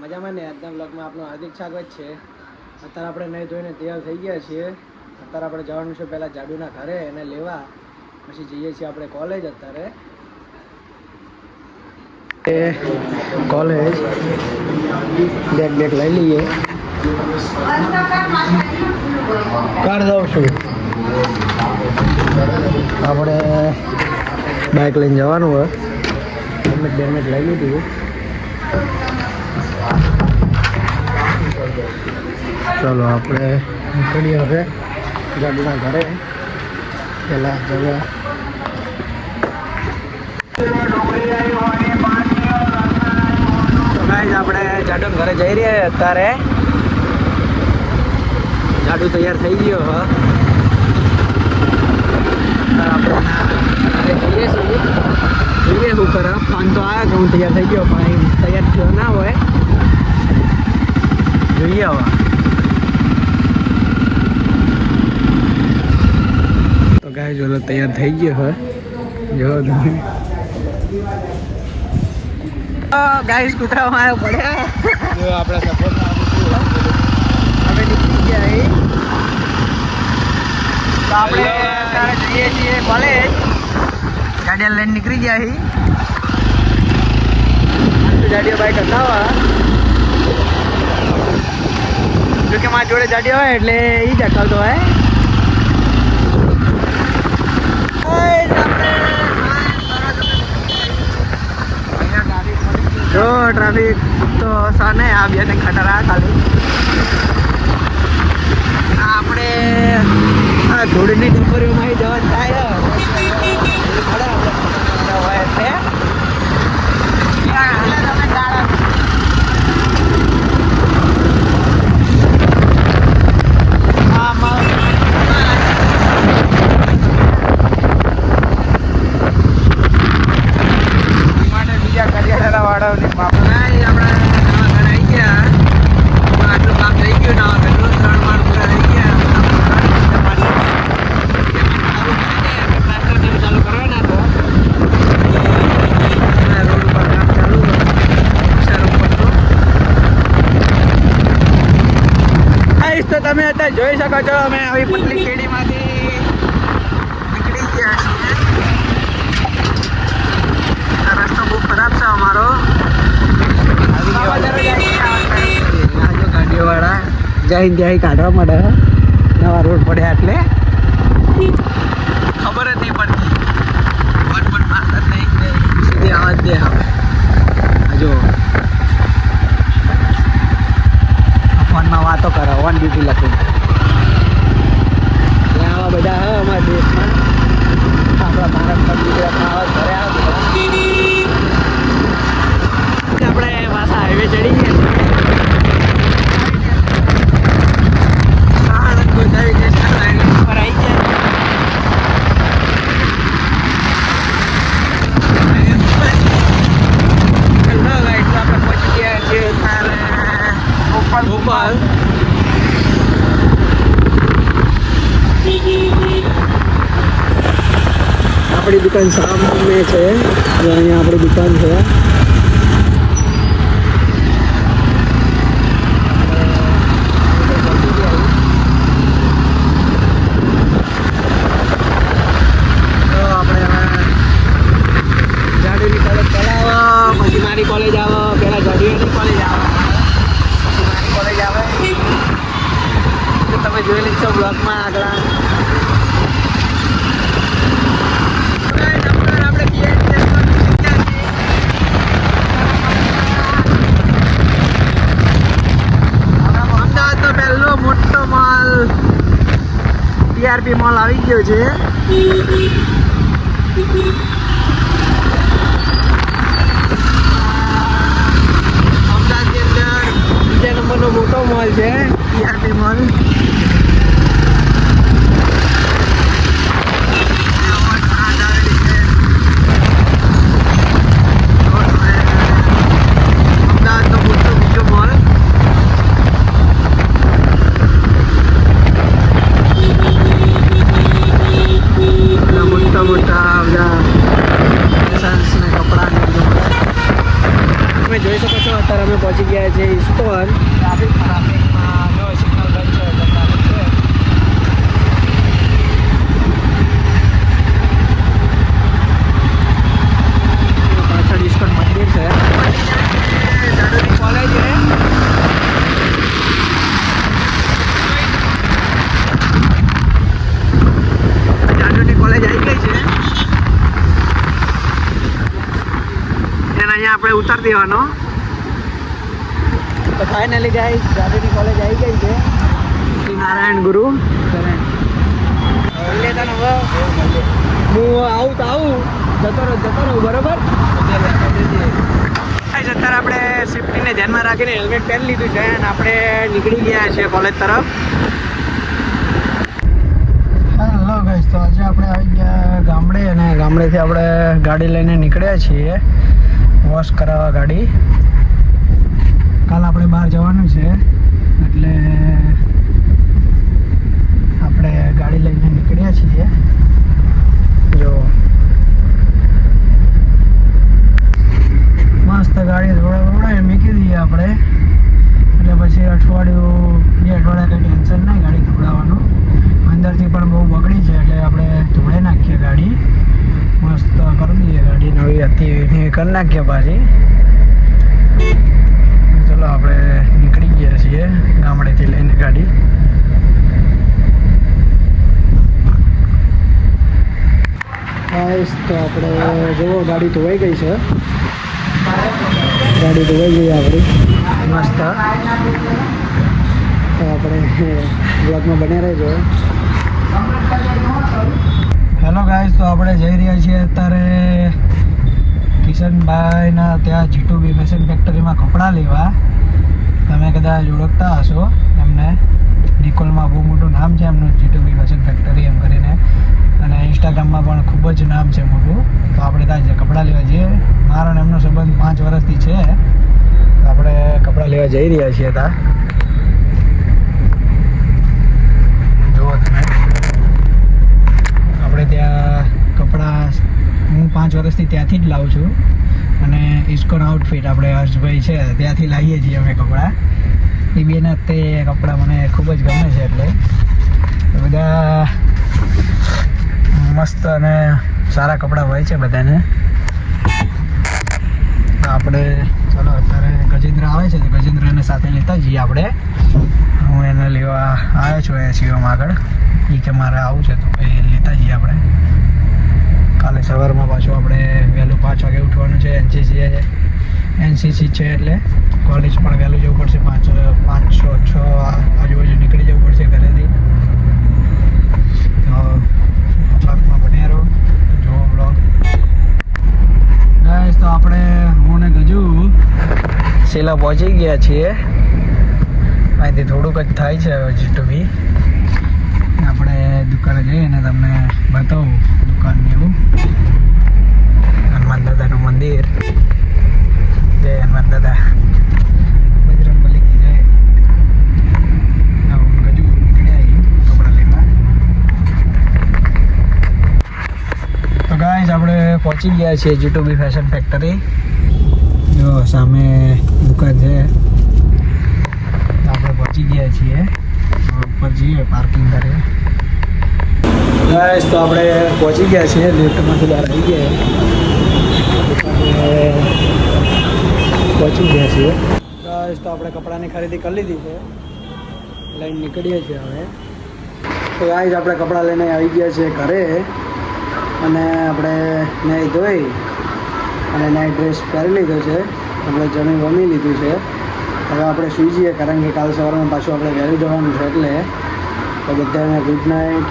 મજામાં ને? આજના બ્લોગમાં આપણું હાર્દિક સ્વાગત છે. અત્યારે આપણે નહીં ધોઈને તૈયાર થઈ ગયા છીએ. અત્યારે આપણે જવાનું છે પહેલાં જાડુના ઘરે એને લેવા. પછી જઈએ છીએ આપણે કોલેજ અત્યારે. કોલેજ. બેગ બેગ લઈ લઈએ. કાર દઉં છું. આપણે બાઇક લઈને જવાનું હોય. હેલ્મેટ બેલમેટ લઈ લીધું. ચલો આપણે નીકળીએ હવે ગાડીના ઘરે. પહેલાં જવા. આપણે જાડુ ઘરે જઈ રહ્યા અત્યારે. જાડુ તૈયાર થઈ ગયો, હ. આપણે જઈએ છીએ. જોઈએ શું કરે ફોન તો આવ્યો કે હું તૈયાર થઈ ગયો, પણ તૈયાર થયો ના હોય. જોઈએ હવે. તો ગાય જો તૈયાર થઈ ગયો હવે જો તમે ગાઈસ કૂતરામાં આવ્યો પડ્યા જો આપણા સપોર્ટમાં અમે નીકળી ગયા અહીં. તો આપણે અત્યારે જઈએ છીએ કોલેજ ગાડીઓ લઈને નીકળી ગયા અહીં ગાડીઓ બાઈક હટાવવા જો કે મારા જોડે જાડી હોય એટલે એ જ હટાવતો હોય. જો ટ્રાફિક તો સાને આ બે ને ખતરા ખાલી. આપણે આ ધૂળની ડુંગરીઓમાં જવા થાય ખરે આપણે હોય એટલે ત્યાં હાલે તમે ગાળા. આમાં માટે બીજા કરિયાણા વાળાઓને બાપ ના, એ આપણે નવા ઘર આવી ગયા એમાં આટલું કામ થઈ ગયું નવા ઘરનું ત્રણ માળ પૂરા થઈ ગયા તમારે પ્લાસ્ટર ટાઈમ ચાલુ કરવાના તો આ રોડ ઉપર કામ ચાલુ શહેર ઉપરનું. ગાઈસ, તો તમે અત્યારે જોઈ શકો છો અમે આવી પટલી કેડીમાંથી નીકળી ગયા છીએ. રસ્તો બહુ ખરાબ છે અમારો. ગાડીઓવાળા જઈને ત્યાં કાઢવા માંડે નવા રોડ પડ્યા એટલે ખબર જ નહીં પડતી વટ વટ મારતા જ નહીં ને સીધી આવા જ દે હવે આ જો ફોનમાં વાતો કરો ઓન ડ્યુટી લખીને એટલે આવા બધા હે અમારા દેશમાં આપણા ભારતમાં ગુજરાતમાં આવા ઘરે આવે બધા આપણે પાછા હાઈવે ચડી ગયા સાણંદ ગોદાવી નેશનલ હાઈવે પર આવી ગયા હેલો ગાઈસ તો આપણે પહોંચી ગયા છીએ અત્યારે ભોપાલ ભોપાલ આપણી દુકાન સામે છે જો અહીંયા આપણી દુકાન છે તો આપણે હવે જાડુની કોલેજ ચલાવો પછી મારી કોલેજ આવો પહેલાં જાડુની કોલેજ આવો પછી મારી કોલેજ આવે તો તમે જોયેલી જ છો બ્લોગમાં આગળ આપણે અમદાવાદનો પહેલો મોટો મોલ ટીઆરપી મોલ આવી ગયો છે. અમદાવાદની અંદર બીજા નંબરનો મોટો મોલ છે. TRP mall. તમે જોઈ શકો છો અત્યારે અમે પહોંચી ગયા છે ઇસ્કોન ટ્રાફિક ટ્રાફિકમાં દેવાનો. તો ફાઇનલી ગાઈસ ગાડીની કોલેજ આવી ગઈ છે. શ્રી નારાયણ ગુરુ. હું આવું તો આવું. જતો રહું જતો રહું બરોબર? અત્યારે આપણે સેફ્ટીને ધ્યાનમાં રાખીને હેલ્મેટ પહેરી લીધું છે અને આપણે નીકળી ગયા છીએ કોલેજ તરફ. હેલો ગાઈસ તો આજે આપણે આવી ગયા ગામડે અને ગામડેથી આપણે ગાડી લઈને નીકળ્યા છીએ. વોશ કરાવવા ગાડી. કાલ આપણે બહાર જવાનું છે, એટલે આપણે ગાડી લઈને નીકળ્યા છીએ. જો. મસ્ત ગાડી થોડા થોડા મૂકી દઈએ આપણે. એટલે પછી અઠવાડિયું, બે અઠવાડિયા કંઈ ટેન્શન નહીં ગાડી ધોવડાવવાનું અંદરથી પણ બહુ બગડી છે એટલે આપણે ધોળે નાખીએ ગાડી મસ્ત કરી દઈએ નવી હતી કરી નાખીએ પાછી. ચલો આપણે નીકળી ગયા છીએ ગામડેથી લઈને ગાડી. તો આપણે જુઓ, ગાડી ધોવાઈ ગઈ છે. ગાડી ધોવાઈ ગઈ આપણી મસ્ત. તો આપણે બ્લોગમાં બને રહેજો. હેલો ગાઈસ, તો આપણે જઈ રહ્યા છીએ અત્યારે કિશનભાઈના ત્યાં જીટુબી ફેશન ફેક્ટરીમાં કપડાં લેવા. તમે કદાચ ઓળખતા હશો એમને. નિકોલમાં બહુ મોટું નામ છે એમનું જીટુબી ફેશન ફેક્ટરી એમ કરીને. અને ઇન્સ્ટાગ્રામમાં પણ ખૂબ જ નામ છે મોટું. તો આપણે ત્યાં કપડાં લેવા જઈએ. મારો એમનો સંબંધ પાંચ વર્ષથી છે. આપણે કપડાં લેવા જઈ રહ્યા છીએ ત્યાં જુઓ તમે આપણે ત્યાં કપડાં હું પાંચ વર્ષથી ત્યાંથી જ લાવું છું. અને ઇસ્કોન આઉટફિટ આપણે હર્ષભાઈ છે, ત્યાંથી લાવીએ છીએ અમે કપડાં. એ બેના તે કપડાં મને ખૂબ જ ગમે છે એટલે. બધા મસ્ત અને સારા કપડાં હોય છે બધાને. આપણે ચલો, અત્યારે ગજેન્દ્ર આવે છે તો ગજેન્દ્રને સાથે લેતા જઈએ આપણે. હું એને લેવા આવ્યો છું એ શિવમ આગળ. એ કે મારે આવું છે તો એ લેતા જઈએ આપણે. સવારમાં પાછું આપણે વહેલું પાંચ વાગે ઉઠવાનું છે, એનસીસી એનસીસી છે એટલે કોલેજ પણ વહેલું જવું પડશે, પાંચ પાંચ, છ છ આજુબાજુ નીકળી જવું પડશે ઘરેથી. તો બ્લોગમાં બન્યા રહો. જુઓ તો આપણે હું ને ગજુ સેલા પહોંચી ગયા છીએ. અહીંથી થોડુંક જ થાય છે જીટુબી આપણે દુકાને જઈને તમને બતાવું. દુકાન એવું હનુમાન દાદાનું મંદિર જય હનુમાન દાદા બજરંગ બલી કી જય તો ગાઈઝ આપણે પહોંચી ગયા છીએ જીટુબી ફેશન ફેક્ટરી જો સામે દુકાન છે આપણે પહોંચી ગયા છીએ ઉપર જઈએ પાર્કિંગ કરીએ ગાઈસ તો આપણે પહોંચી ગયા છીએ. લિફ્ટમાંથી બહાર આવી ગયા પહોંચી ગયા છીએ. ગાઈસ તો આપણે કપડાની ખરીદી કરી લીધી છે. લઈને નીકળીએ છીએ હવે. તો ગાઈસ આપણે કપડાં લઈને આવી ગયા છીએ ઘરે. અને આપણે નાહી ધોઈ અને નાઇટ ડ્રેસ પહેરી લીધો છે. આપણે જમી વમી લીધું છે. હવે આપણે સૂઈ જઈએ. કારણ કે કાલ સવારમાં પાછું આપણે વહેલું જવાનું છે એટલે. તો બધાને ગુડ નાઇટ